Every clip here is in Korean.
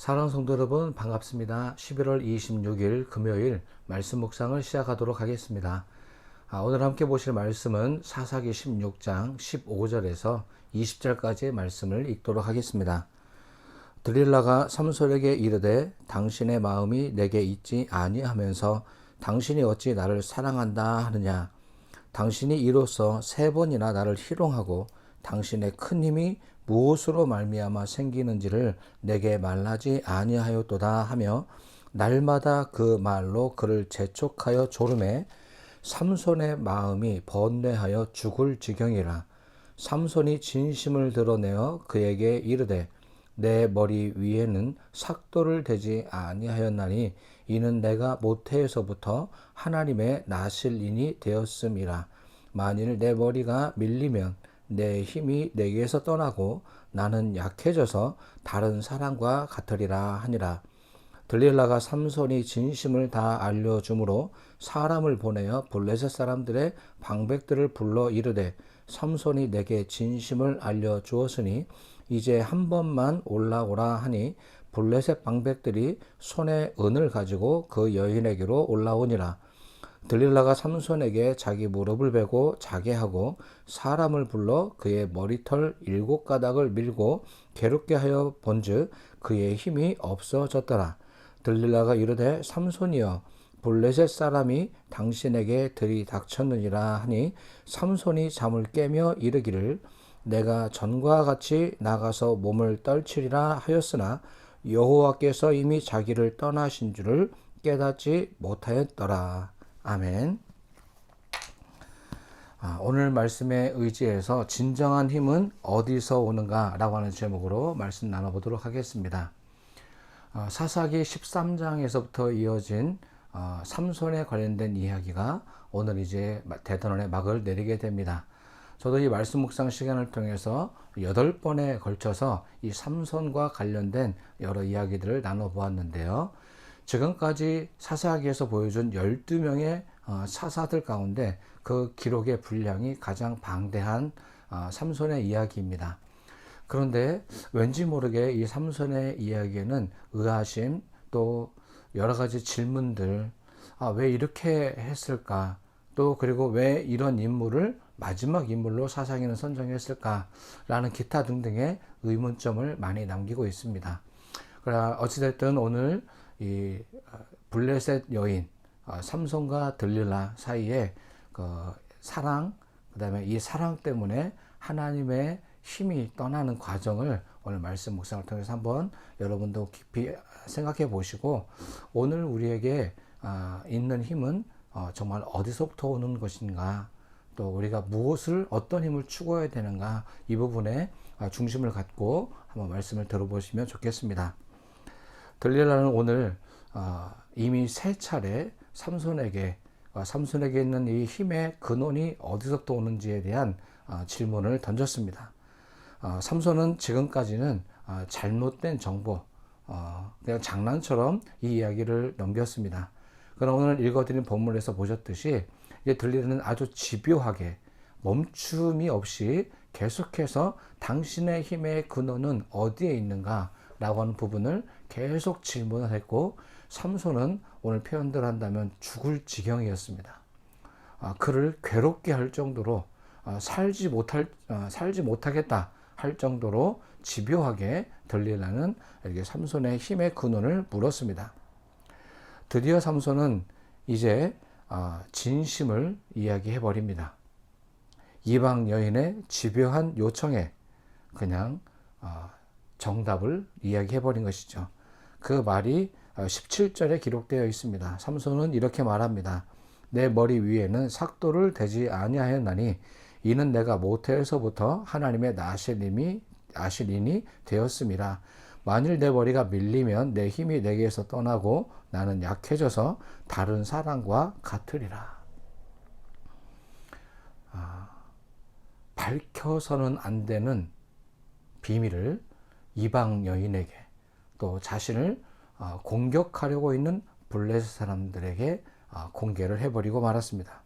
사랑 성도 여러분 반갑습니다. 11월 26일 금요일 말씀 묵상을 시작하도록 하겠습니다. 아, 오늘 함께 보실 말씀은 사사기 16장 15절에서 20절까지의 말씀을 읽도록 하겠습니다. 드릴라가 삼손에게 이르되 당신의 마음이 내게 있지 아니하면서 당신이 어찌 나를 사랑한다 하느냐 당신이 이로써 세 번이나 나를 희롱하고 당신의 큰 힘이 무엇으로 말미암아 생기는지를 내게 말하지 아니하였도다 하며 날마다 그 말로 그를 재촉하여 조름에 삼손의 마음이 번뇌하여 죽을 지경이라. 삼손이 진심을 드러내어 그에게 이르되 내 머리 위에는 삭도를 대지 아니하였나니 이는 내가 모태에서부터 하나님의 나실인이 되었음이라. 만일 내 머리가 밀리면 내 힘이 내게서 떠나고 나는 약해져서 다른 사람과 같으리라 하니라. 들릴라가 삼손이 진심을 다 알려주므로 사람을 보내어 블레셋 사람들의 방백들을 불러 이르되 삼손이 내게 진심을 알려주었으니 이제 한 번만 올라오라 하니 블레셋 방백들이 손에 은을 가지고 그 여인에게로 올라오니라. 들릴라가 삼손에게 자기 무릎을 베고 자게 하고 사람을 불러 그의 머리털 일곱 가닥을 밀고 괴롭게 하여 본즉 그의 힘이 없어졌더라. 들릴라가 이르되 삼손이여 블레셋 사람이 당신에게 들이닥쳤느니라 하니 삼손이 잠을 깨며 이르기를 내가 전과 같이 나가서 몸을 떨치리라 하였으나 여호와께서 이미 자기를 떠나신 줄을 깨닫지 못하였더라. 아멘. 아, 오늘 말씀에 의지해서 진정한 힘은 어디서 오는가라고 하는 제목으로 말씀 나눠보도록 하겠습니다. 어, 사사기 13장에서부터 이어진 어, 삼손에 관련된 이야기가 오늘 이제 대단원의 막을 내리게 됩니다. 저도 이 말씀 묵상 시간을 통해서 여덟 번에 걸쳐서 이 삼손과 관련된 여러 이야기들을 나눠보았는데요. 지금까지 사사기에서 보여준 12명의 어, 사사들 가운데 그 기록의 분량이 가장 방대한 어, 삼손의 이야기입니다. 그런데 왠지 모르게 이 삼손의 이야기에는 의아심 또 여러 가지 질문들 아, 왜 이렇게 했을까 또 그리고 왜 이런 인물을 마지막 인물로 사사기는 선정했을까라는 기타 등등의 의문점을 많이 남기고 있습니다. 그러나 어찌됐든 오늘 이 어, 블레셋 여인 어, 삼손과 들릴라 사이에 그 사랑 그다음에 이 사랑 때문에 하나님의 힘이 떠나는 과정을 오늘 말씀 묵상을 통해서 한번 여러분도 깊이 생각해 보시고 오늘 우리에게 아, 있는 힘은 어, 정말 어디서부터 오는 것인가 또 우리가 무엇을 어떤 힘을 추구해야 되는가 이 부분에 아, 중심을 갖고 한번 말씀을 들어보시면 좋겠습니다. 들릴라는 오늘 어, 이미 세 차례 삼손에게 어, 삼손에게 있는 이 힘의 근원이 어디서부터 오는지에 대한 어, 질문을 던졌습니다. 어, 삼손은 지금까지는 어, 잘못된 정보, 어, 그냥 장난처럼 이 이야기를 넘겼습니다. 그러나 오늘 읽어드린 본문에서 보셨듯이 이제 들리는 아주 집요하게 멈춤이 없이 계속해서 당신의 힘의 근원은 어디에 있는가 라고 하는 부분을 계속 질문을 했고 삼손은 오늘 표현들 한다면 죽을 지경이었습니다. 아, 그를 괴롭게 할 정도로 아, 살지 못할 아, 살지 못하겠다 할 정도로 집요하게 들리라는 이렇게 삼손의 힘의 근원을 물었습니다. 드디어 삼손은 이제 아, 진심을 이야기해 버립니다. 이방 여인의 집요한 요청에 그냥 아, 정답을 이야기해 버린 것이죠. 그 말이 17절에 어, 기록되어 있습니다. 삼손은 이렇게 말합니다. 내 머리 위에는 삭도를 대지 아니하였나니 이는 내가 모태에서부터 하나님의 나실님이 아실인이 되었습니다. 만일 내 머리가 밀리면 내 힘이 내게서 떠나고 나는 약해져서 다른 사람과 같으리라. 아, 밝혀서는 안 되는 비밀을 이방 여인에게 또 자신을 어, 공격하려고 있는 블레셋 사람들에게 어, 공개를 해버리고 말았습니다.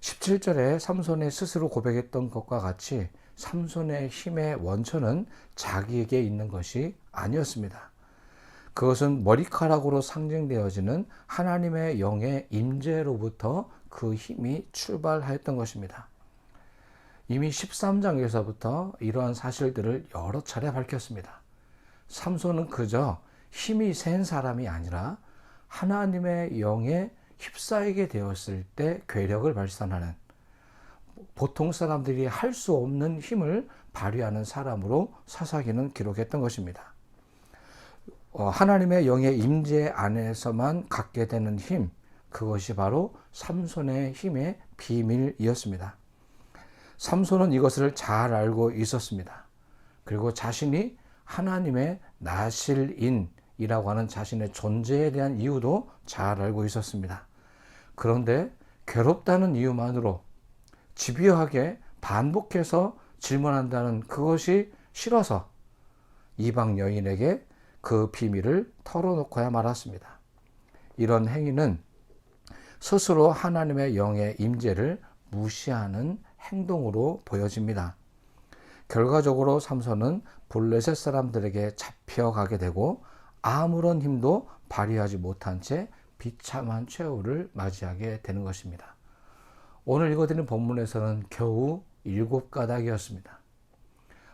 17절에 삼손이 스스로 고백했던 것과 같이 삼손의 힘의 원천은 자기에게 있는 것이 아니었습니다. 그것은 머리카락으로 상징되어지는 하나님의 영의 임재로부터 그 힘이 출발하였던 것입니다. 이미 13장에서부터 이러한 사실들을 여러 차례 밝혔습니다. 삼손은 그저 힘이 센 사람이 아니라 하나님의 영에 휩싸이게 되었을 때 괴력을 발산하는 보통 사람들이 할 수 없는 힘을 발휘하는 사람으로 사사기는 기록했던 것입니다. 어, 하나님의 영의 임재 안에서만 갖게 되는 힘, 그것이 바로 삼손의 힘의 비밀이었습니다. 삼손은 이것을 잘 알고 있었습니다. 그리고 자신이 하나님의 나실인이라고 하는 자신의 존재에 대한 이유도 잘 알고 있었습니다. 그런데 괴롭다는 이유만으로 집요하게 반복해서 질문한다는 그것이 싫어서 이방 여인에게 그 비밀을 털어놓고야 말았습니다. 이런 행위는 스스로 하나님의 영의 임재를 무시하는 행동으로 보여집니다. 결과적으로 삼손은 블레셋 사람들에게 잡혀가게 되고 아무런 힘도 발휘하지 못한 채 비참한 최후를 맞이하게 되는 것입니다. 오늘 읽어드린 본문에서는 겨우 일곱 가닥이었습니다.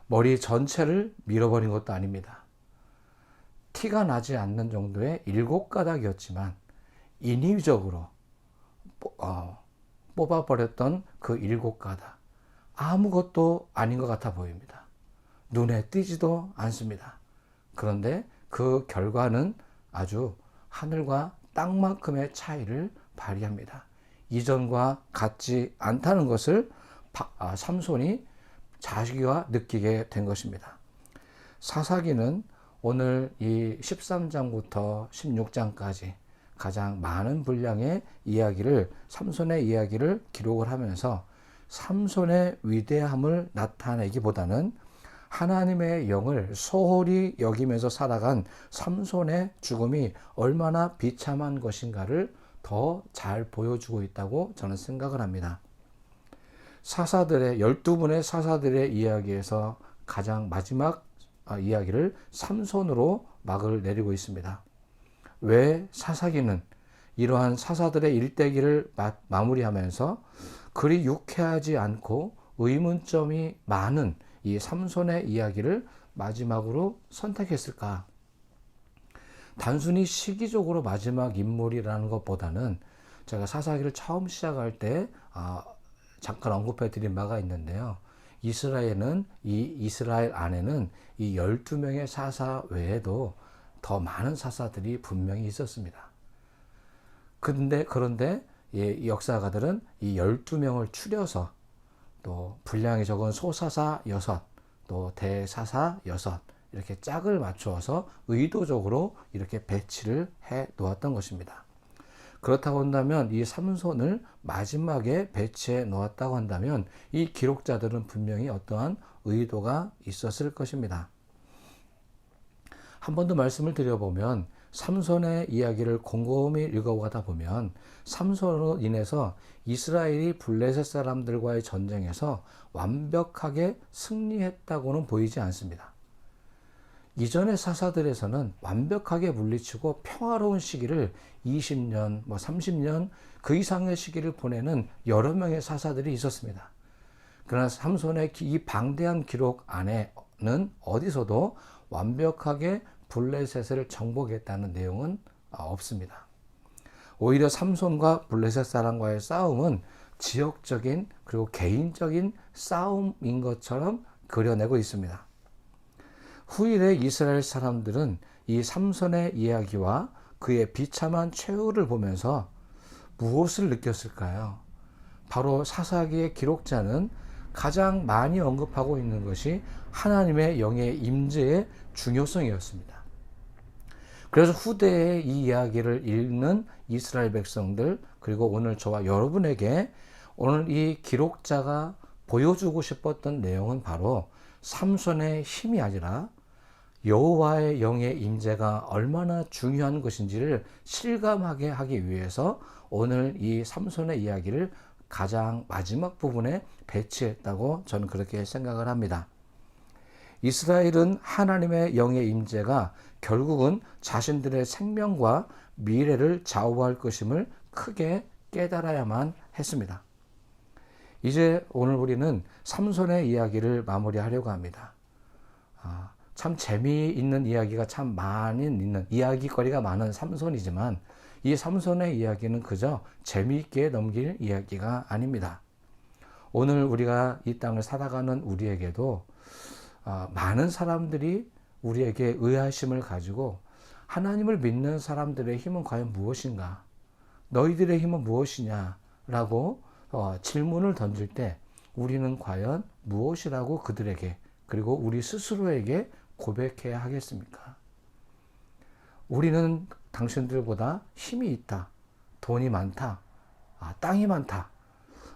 머리 전체를 밀어버린 것도 아닙니다. 티가 나지 않는 정도의 일곱 가닥이었지만 인위적으로 어, 뽑아버렸던 그 일곱 가닥 아무것도 아닌 것 같아 보입니다. 눈에 띄지도 않습니다. 그런데 그 결과는 아주 하늘과 땅만큼의 차이를 발휘합니다. 이전과 같지 않다는 것을 아, 삼손이 자기와 느끼게 된 것입니다. 사사기는 오늘 이 13장부터 16장까지 가장 많은 분량의 이야기를 삼손의 이야기를 기록을 하면서 삼손의 위대함을 나타내기보다는 하나님의 영을 소홀히 여기면서 살아간 삼손의 죽음이 얼마나 비참한 것인가를 더 잘 보여주고 있다고 저는 생각을 합니다. 사사들의 12분의 사사들의 이야기에서 가장 마지막 아, 이야기를 삼손으로 막을 내리고 있습니다. 왜 사사기는 이러한 사사들의 일대기를 마, 무리하면서 그리 유쾌하지 않고 의문점이 많은 이 삼손의 이야기를 마지막으로 선택했을까? 단순히 시기적으로 마지막 인물이라는 것보다는 제가 사사기를 처음 시작할 때 아, 잠깐 언급해 드린 바가 있는데요. 이스라엘은 이 이스라엘 안에는 이 12명의 사사 외에도 더 많은 사사들이 분명히 있었습니다. 근데 그런데 예, 역사가들은 이 12명을 추려서 또 분량이 적은 소사사 6, 또 대사사 6 이렇게 짝을 맞추어서 의도적으로 이렇게 배치를 해 놓았던 것입니다. 그렇다고 한다면 이 삼손을 마지막에 배치해 놓았다고 한다면 이 기록자들은 분명히 어떠한 의도가 있었을 것입니다. 한 번 더 말씀을 드려보면 삼손의 이야기를 곰곰이 읽어가다 보면 삼손으로 인해서 이스라엘이 블레셋 사람들과의 전쟁에서 완벽하게 승리했다고는 보이지 않습니다. 이전의 사사들에서는 완벽하게 물리치고 평화로운 시기를 20년, 뭐 30년 그 이상의 시기를 보내는 여러 명의 사사들이 있었습니다. 그러나 삼손의 이 방대한 기록 안에는 어디서도 완벽하게 블레셋을 정복했다는 내용은 없습니다. 오히려 삼손과 블레셋 사람과의 싸움은 지역적인 그리고 개인적인 싸움인 것처럼 그려내고 있습니다. 후일의 이스라엘 사람들은 이 삼손의 이야기와 그의 비참한 최후를 보면서 무엇을 느꼈을까요? 바로 사사기의 기록자는 가장 많이 언급하고 있는 것이 하나님의 영의 임재의 중요성이었습니다. 그래서 후대에 이 이야기를 읽는 이스라엘 백성들 그리고 오늘 저와 여러분에게 오늘 이 기록자가 보여주고 싶었던 내용은 바로 삼손의 힘이 아니라 여호와의 영의 임재가 얼마나 중요한 것인지를 실감하게 하기 위해서 오늘 이 삼손의 이야기를 가장 마지막 부분에 배치했다고 저는 그렇게 생각을 합니다. 이스라엘은 하나님의 영의 임재가 결국은 자신들의 생명과 미래를 좌우할 것임을 크게 깨달아야만 했습니다. 이제 오늘 우리는 삼손의 이야기를 마무리하려고 합니다. 아, 참 재미있는 이야기가 참 많이 있는 이야기거리가 많은 삼손이지만 이 삼손의 이야기는 그저 재미있게 넘길 이야기가 아닙니다. 오늘 우리가 이 땅을 살아가는 우리에게도 아, 많은 사람들이 우리에게 의아심을 가지고 하나님을 믿는 사람들의 힘은 과연 무엇인가? 너희들의 힘은 무엇이냐 라고 어, 질문을 던질 때 우리는 과연 무엇이라고 그들에게 그리고 우리 스스로에게 고백해야 하겠습니까? 우리는 당신들보다 힘이 있다, 돈이 많다, 아, 땅이 많다,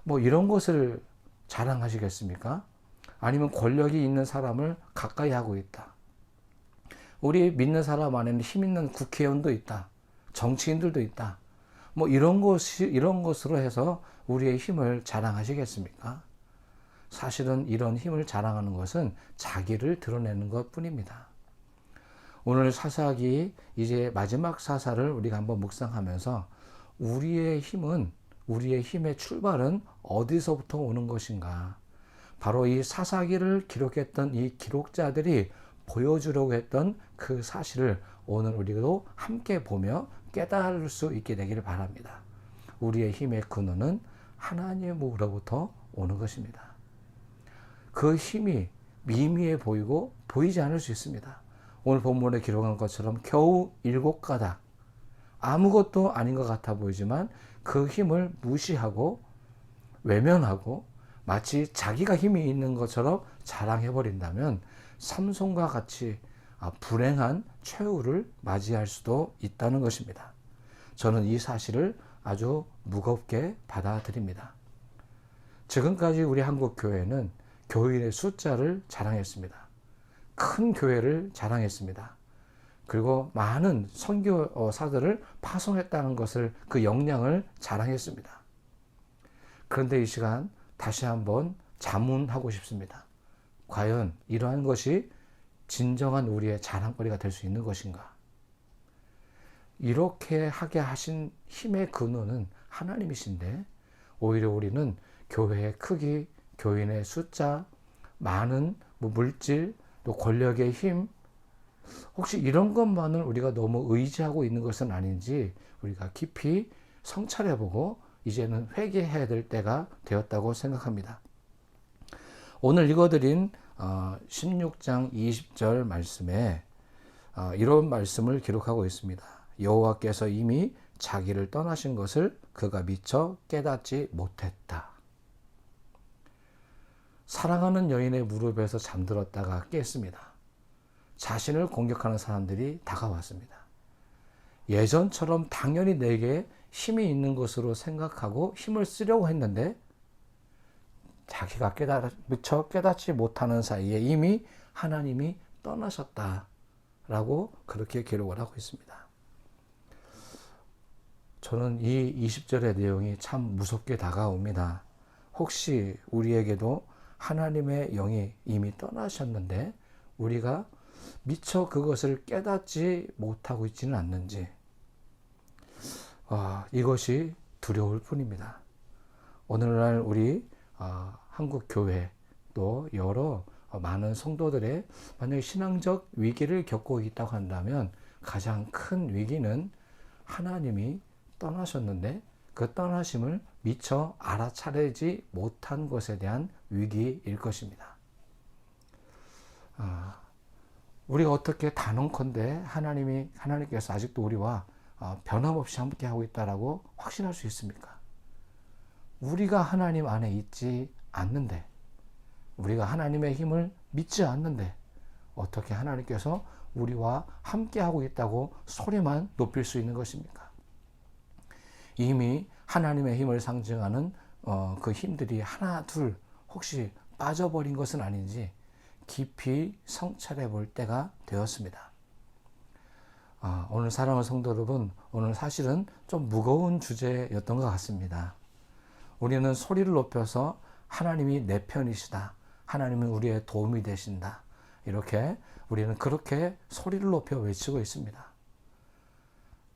뭐 이런 것을 자랑하시겠습니까? 아니면 권력이 있는 사람을 가까이 하고 있다. 우리 믿는 사람 안에는 힘 있는 국회의원도 있다. 정치인들도 있다. 뭐 이런 것이 이런 것으로 해서 우리의 힘을 자랑하시겠습니까? 사실은 이런 힘을 자랑하는 것은 자기를 드러내는 것 뿐입니다. 오늘 사사기 이제 마지막 사사를 우리가 한번 묵상하면서 우리의 힘은 우리의 힘의 출발은 어디서부터 오는 것인가? 바로 이 사사기를 기록했던 이 기록자들이 보여주려고 했던 그 사실을 오늘 우리도 함께 보며 깨달을 수 있게 되기를 바랍니다. 우리의 힘의 근원은 하나님으로부터 오는 것입니다. 그 힘이 미미해 보이고 보이지 않을 수 있습니다. 오늘 본문에 기록한 것처럼 겨우 일곱 가닥 아무것도 아닌 것 같아 보이지만 그 힘을 무시하고 외면하고 마치 자기가 힘이 있는 것처럼 자랑해 버린다면 삼손과 같이 아, 불행한 최후를 맞이할 수도 있다는 것입니다. 저는 이 사실을 아주 무겁게 받아들입니다. 지금까지 우리 한국 교회는 교인의 숫자를 자랑했습니다. 큰 교회를 자랑했습니다. 그리고 많은 선교사들을 파송했다는 것을 그 역량을 자랑했습니다. 그런데 이 시간 다시 한번 자문하고 싶습니다. 과연 이러한 것이 진정한 우리의 자랑거리가 될 수 있는 것인가? 이렇게 하게 하신 힘의 근원은 하나님이신데 오히려 우리는 교회의 크기, 교인의 숫자, 많은 뭐 물질, 또 권력의 힘, 혹시 이런 것만을 우리가 너무 의지하고 있는 것은 아닌지 우리가 깊이 성찰해보고 이제는 회개해야 될 때가 되었다고 생각합니다. 오늘 읽어드린 16장 어, 20절 말씀에 어, 이런 말씀을 기록하고 있습니다. 여호와께서 이미 자기를 떠나신 것을 그가 미처 깨닫지 못했다. 사랑하는 여인의 무릎에서 잠들었다가 깼습니다. 자신을 공격하는 사람들이 다가왔습니다. 예전처럼 당연히 내게 힘이 있는 것으로 생각하고 힘을 쓰려고 했는데 자기가 깨달아, 미처 깨닫지 못하는 사이에 이미 하나님이 떠나셨다라고 그렇게 기록을 하고 있습니다. 저는 이 20절의 내용이 참 무섭게 다가옵니다. 혹시 우리에게도 하나님의 영이 이미 떠나셨는데 우리가 미처 그것을 깨닫지 못하고 있지는 않는지 어, 이것이 두려울 뿐입니다. 오늘날 우리 어, 한국 교회 또 여러 많은 성도들의 만약에 신앙적 위기를 겪고 있다고 한다면 가장 큰 위기는 하나님이 떠나셨는데 그 떠나심을 미처 알아차리지 못한 것에 대한 위기일 것입니다. 아, 우리가 어떻게 단언컨대 하나님이 하나님께서 아직도 우리와 어, 변함없이 함께 하고 있다라고 확신할 수 있습니까? 우리가 하나님 안에 있지 않는데 우리가 하나님의 힘을 믿지 않는데 어떻게 하나님께서 우리와 함께 하고 있다고 소리만 높일 수 있는 것입니까? 이미 하나님의 힘을 상징하는 어, 그 힘들이 하나 둘 혹시 빠져버린 것은 아닌지 깊이 성찰해 볼 때가 되었습니다. 아, 오늘 사랑하는 성도 여러분, 오늘 사실은 좀 무거운 주제였던 것 같습니다. 우리는 소리를 높여서 하나님이 내 편이시다. 하나님은 우리의 도움이 되신다. 이렇게 우리는 그렇게 소리를 높여 외치고 있습니다.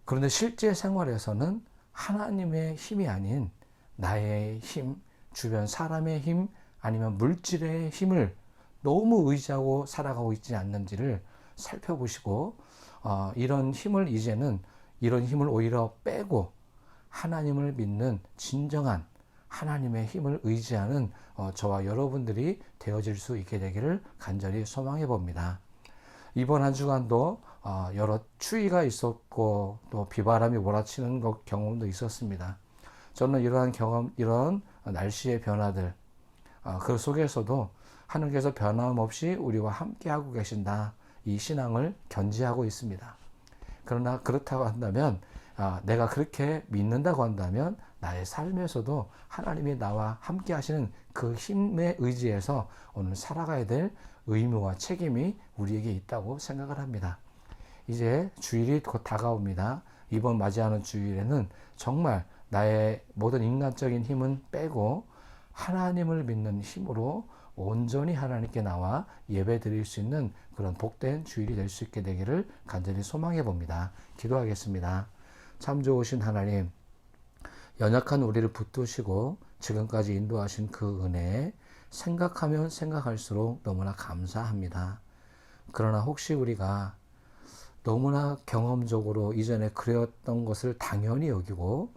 그런데 실제 생활에서는 하나님의 힘이 아닌 나의 힘, 주변 사람의 힘, 아니면 물질의 힘을 너무 의지하고 살아가고 있지 않는지를 살펴보시고 어, 이런 힘을 이제는 이런 힘을 오히려 빼고 하나님을 믿는 진정한 하나님의 힘을 의지하는 어, 저와 여러분들이 되어질 수 있게 되기를 간절히 소망해 봅니다. 이번 한 주간도 어, 여러 추위가 있었고 또 비바람이 몰아치는 것 경험도 있었습니다. 저는 이러한 경험, 이런 날씨의 변화들, 어, 그 속에서도 하나님께서 변함없이 우리와 함께하고 계신다. 이 신앙을 견지하고 있습니다. 그러나 그렇다고 한다면 아, 내가 그렇게 믿는다고 한다면 나의 삶에서도 하나님이 나와 함께 하시는 그 힘에 의지해서 오늘 살아가야 될 의무와 책임이 우리에게 있다고 생각을 합니다. 이제 주일이 곧 다가옵니다. 이번 맞이하는 주일에는 정말 나의 모든 인간적인 힘은 빼고 하나님을 믿는 힘으로 온전히 하나님께 나와 예배 드릴 수 있는 그런 복된 주일이 될 수 있게 되기를 간절히 소망해 봅니다. 기도하겠습니다. 참 좋으신 하나님, 연약한 우리를 붙드시고 지금까지 인도하신 그 은혜에 생각하면 생각할수록 너무나 감사합니다. 그러나 혹시 우리가 너무나 경험적으로 이전에 그렸던 것을 당연히 여기고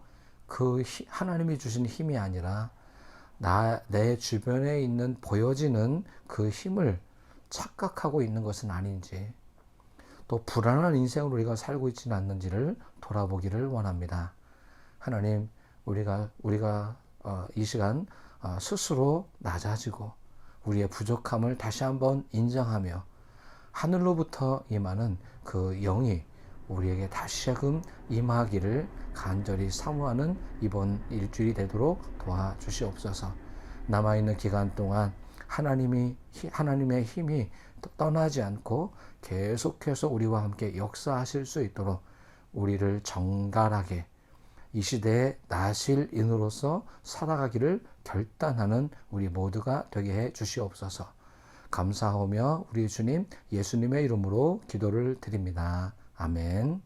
그 하나님이 주신 힘이 아니라 나, 내 주변에 있는 보여지는 그 힘을 착각하고 있는 것은 아닌지 또 불안한 인생으로 우리가 살고 있지는 않는지를 돌아보기를 원합니다. 하나님, 우리가 우리가 어, 이 시간 어, 스스로 낮아지고 우리의 부족함을 다시 한번 인정하며 하늘로부터 임하는 그 영이 우리에게 다시금 임하기를 간절히 사모하는 이번 일주일이 되도록 도와주시옵소서. 남아있는 기간 동안 하나님이, 하나님의 힘이 떠나지 않고 계속해서 우리와 함께 역사하실 수 있도록 우리를 정갈하게 이 시대에 나실 인으로서 살아가기를 결단하는 우리 모두가 되게 해 주시옵소서. 감사하며 우리 주님 예수님의 이름으로 기도를 드립니다. 아멘.